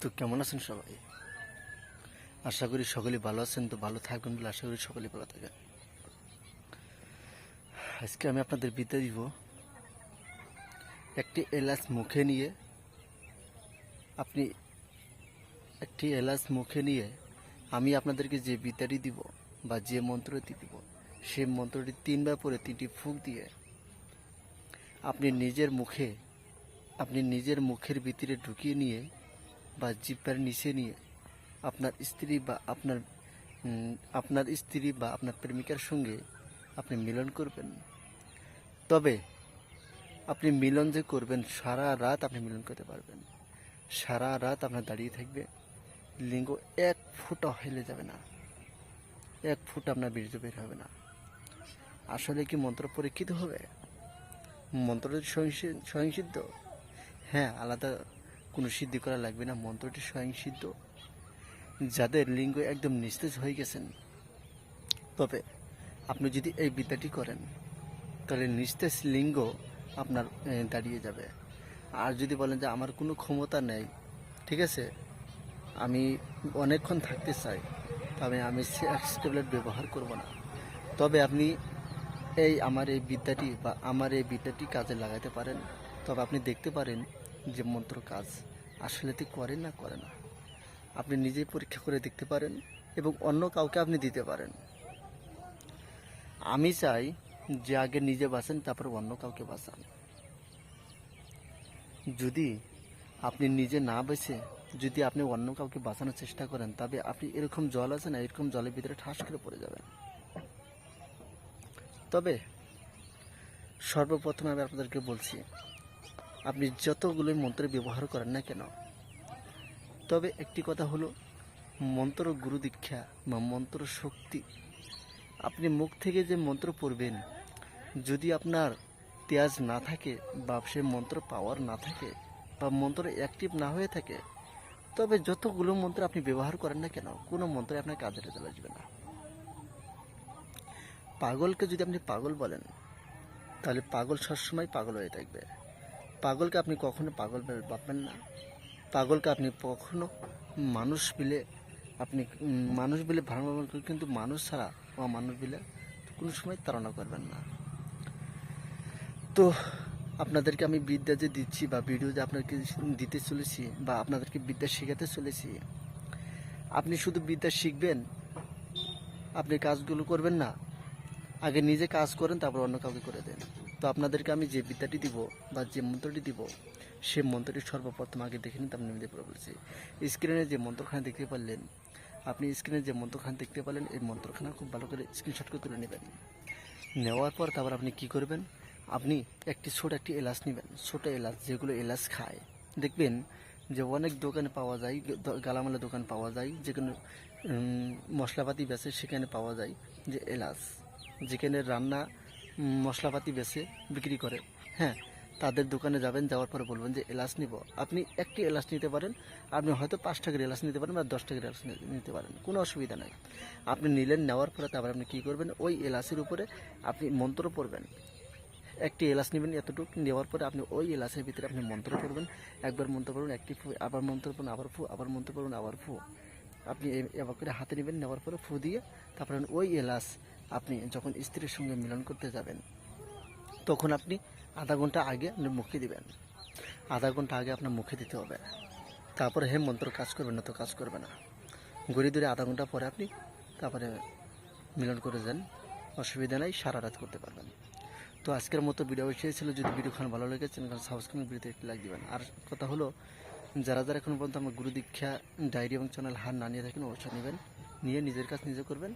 তো কেমন আছেন সবাই? আশা করি সকলে ভালো আছেন, তো ভালো থাকবেন বলে আশা করি সকলে ভালো থাকেন। আজকে আমি আপনাদের বিদ্যা দিব। একটি এলাচ মুখে নিয়ে আপনি একটি এলাচ মুখে নিয়ে আমি আপনাদেরকে যে বিদ্যাটি দিব বা যে মন্ত্রটি দিব, সেই মন্ত্রটি তিনবার পরে তিনটি ফুঁক দিয়ে আপনি নিজের মুখে, আপনি নিজের মুখের ভিতরে ঢুকিয়ে নিয়ে বা জিব্বার নিচে নিয়ে আপনার স্ত্রী বা আপনার আপনার স্ত্রী বা আপনার প্রেমিকার সঙ্গে আপনি মিলন করবেন। তবে আপনি মিলন যে করবেন, সারা রাত আপনি মিলন করতে পারবেন। সারা রাত আপনার দাঁড়িয়ে থাকবে। লিঙ্গ এক ফুটা হেলে যাবে না। এক ফুট আপনার বীর্য বের হবে না। আসলে কি মন্ত্র পরীক্ষিত হবে? মন্ত্রটি স্বয়ংসি- স্বয়ংসিদ্ধ হ্যাঁ আলাদা কোনো সিদ্ধি করা লাগবে না, মন্ত্রটি স্বয়ং সিদ্ধ। যাদের লিঙ্গ একদম নিস্তেজ হয়ে গেছেন। তবে আপনি যদি এই বিদ্যাটি করেন, তাহলে নিস্তেজ লিঙ্গ আপনার দাঁড়িয়ে যাবে। আর যদি বলেন যে আমার কোনো ক্ষমতা নেই, ঠিক আছে? আমি অনেকক্ষণ থাকতে চাই, তবে আমি সেক্স ট্যাবলেট ব্যবহার করব না। তবে আপনি এই আমার এই বিদ্যাটি বা আমার এই বিদ্যাটি কাজে লাগাতে পারেন। তবে আপনি দেখতে পারেন যে মন্ত্র কাজ আসলে কি করে না করে না। আপনি নিজেই পরীক্ষা করে দেখতে পারেন এবং অন্য কাউকে আপনি দিতে পারেন। আমি চাই যে আগে নিজে বাঁচেন, তারপর অন্য কাউকে বাঁচান। যদি আপনি নিজে না বেছে যদি আপনি অন্য কাউকে বাঁচানোর চেষ্টা করেন, তবে আপনি এরকম জল আছে না, এরকম জলের ভিতরে ঠাস করে পড়ে যাবেন। তবে সর্বপ্রথম আমি আপনাদেরকে বলছি আপনি যতগুলো মন্ত্র ব্যবহার করেন না কেন? তবে একটি কথা হলো, মন্ত্র গুরু দীক্ষা বা মন্ত্র শক্তি। আপনি মুখ থেকে যে মন্ত্র পড়বেন, যদি আপনার তেজ না থাকে বা সে মন্ত্র পাওয়ার না থাকে বা মন্ত্র অ্যাক্টিভ না হয়ে থাকে, তবে যতগুলো মন্ত্র আপনি ব্যবহার করেন না কেন, কোনো মন্ত্র আপনার কাজে রেজাল্ট আসবে না। পাগলকে যদি আপনি পাগল বলেন, তাহলে পাগল সবসময় পাগল হয়ে থাকবে। পাগলকে আপনি কখনো পাগল ভেবে ভাববেন না? পাগলকে আপনি কখনো মানুষ বিলে আপনি মানুষ বিলে ভাববেন কিন্তু মানুষ ছাড়া বা মানুষ বিলে কোনো সময় তাড়না করবেন না। তো আপনাদেরকে আমি বিদ্যা যে দিচ্ছি বা ভিডিও যে আপনাকে দিতে চলেছি বা আপনাদেরকে বিদ্যা শেখাতে চলেছি, আপনি শুধু বিদ্যা শিখবেন, আপনি কাজগুলো করবেন না, আগে নিজে কাজ করেন, তারপর অন্য কাউকে করে দেন। তো আপনাদেরকে আমি যে বিদ্যাটি দিব বা যে মন্ত্রটি দিব সে মন্ত্রটি সর্বপ্রথম আগে দেখে নিতে আপনি নিতে বলছি। স্ক্রিনে যে মন্ত্রখানা দেখতে পারলেন, আপনি স্ক্রিনে যে মন্ত্রখানা দেখতে পারলেন, এই মন্ত্রখানা খুব ভালো করে স্ক্রিনশট করে তুলে নেবেন। নেওয়ার পর তারপর আপনি কি করবেন? আপনি একটি ছোট একটি এলাচ নেবেন। ছোট এলাচ, যেগুলো এলাচ খায়। দেখবেন যে অনেক দোকানে পাওয়া যায় গালামালা দোকান পাওয়া যায়, যেখানে মশলাপাতি বেচে সেখানে পাওয়া যায় যে এলাচ। যেখানে রান্না মশলাপাতি বেছে বিক্রি করে। হ্যাঁ তাদের দোকানে যাবেন, যাওয়ার পরে বলবেন যে, এলাচ নিব। আপনি একটি এলাচ নিতে পারেন, আপনি হয়তো পাঁচ টাকার এলাচ নিতে পারেন বা দশ টাকার এলাচ নিতে পারেন, কোনো অসুবিধা নাই। আপনি নিলেন, নেওয়ার পরে তারপর আপনি কী করবেন? ওই এলাচের উপরে আপনি মন্ত্র পড়বেন। একটি এলাচ নেবেন এতটুকু, নেওয়ার পরে আপনি ওই এলাচের ভিতরে আপনি মন্ত্র পড়বেন। একবার মন্ত্র পড়বেন একটি ফু, আবার মন্ত্র পড়ুন, আবার ফু, আবার মন্ত্র পড়ুন, আবার ফু। আপনি এবার করে হাতে নেবেন, নেওয়ার পরে ফু দিয়ে তারপরে ওই এলাচ আপনি যখন স্ত্রীর সঙ্গে মিলন করতে যাবেন, তখন আপনি আধা ঘণ্টা আগে আপনি মুখে দিবেন। আধা ঘণ্টা আগে আপনার মুখে দিতে হবে। তারপরে হে মন্ত্র কাজ করবে না তো কাজ করবে না। ঘুরে ধরে আধা ঘণ্টা পরে আপনি তারপরে মিলন করে যান। অসুবিধা নাই, সারা রাত করতে পারবেন। তো আজকের মতো ভিডিও ছিল। যদি ভিডিওখান ভালো লাগে চ্যানেলখান সাবস্ক্রাইব ভিডিওতে একটি লাইক দিবেন। আর কথা হলো, যারা যারা এখন পর্যন্ত আমার গুরু দীক্ষা ডায়েরি এবং চ্যানেল হার না নিয়ে থাকেন, অবশ্যই নেবেন। নিয়ে নিজের কাজ নিজে করবেন।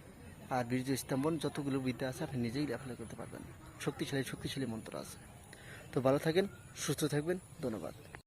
আর বীর্য স্তম্ভন যতগুলো বিদ্যা আছে, আপনি নিজেই অ্যাপ্লাই করতে পারবেন। শক্তিশালী শক্তিশালী মন্ত্র আছে। তো ভালো থাকেন, সুস্থ থাকবেন, ধন্যবাদ।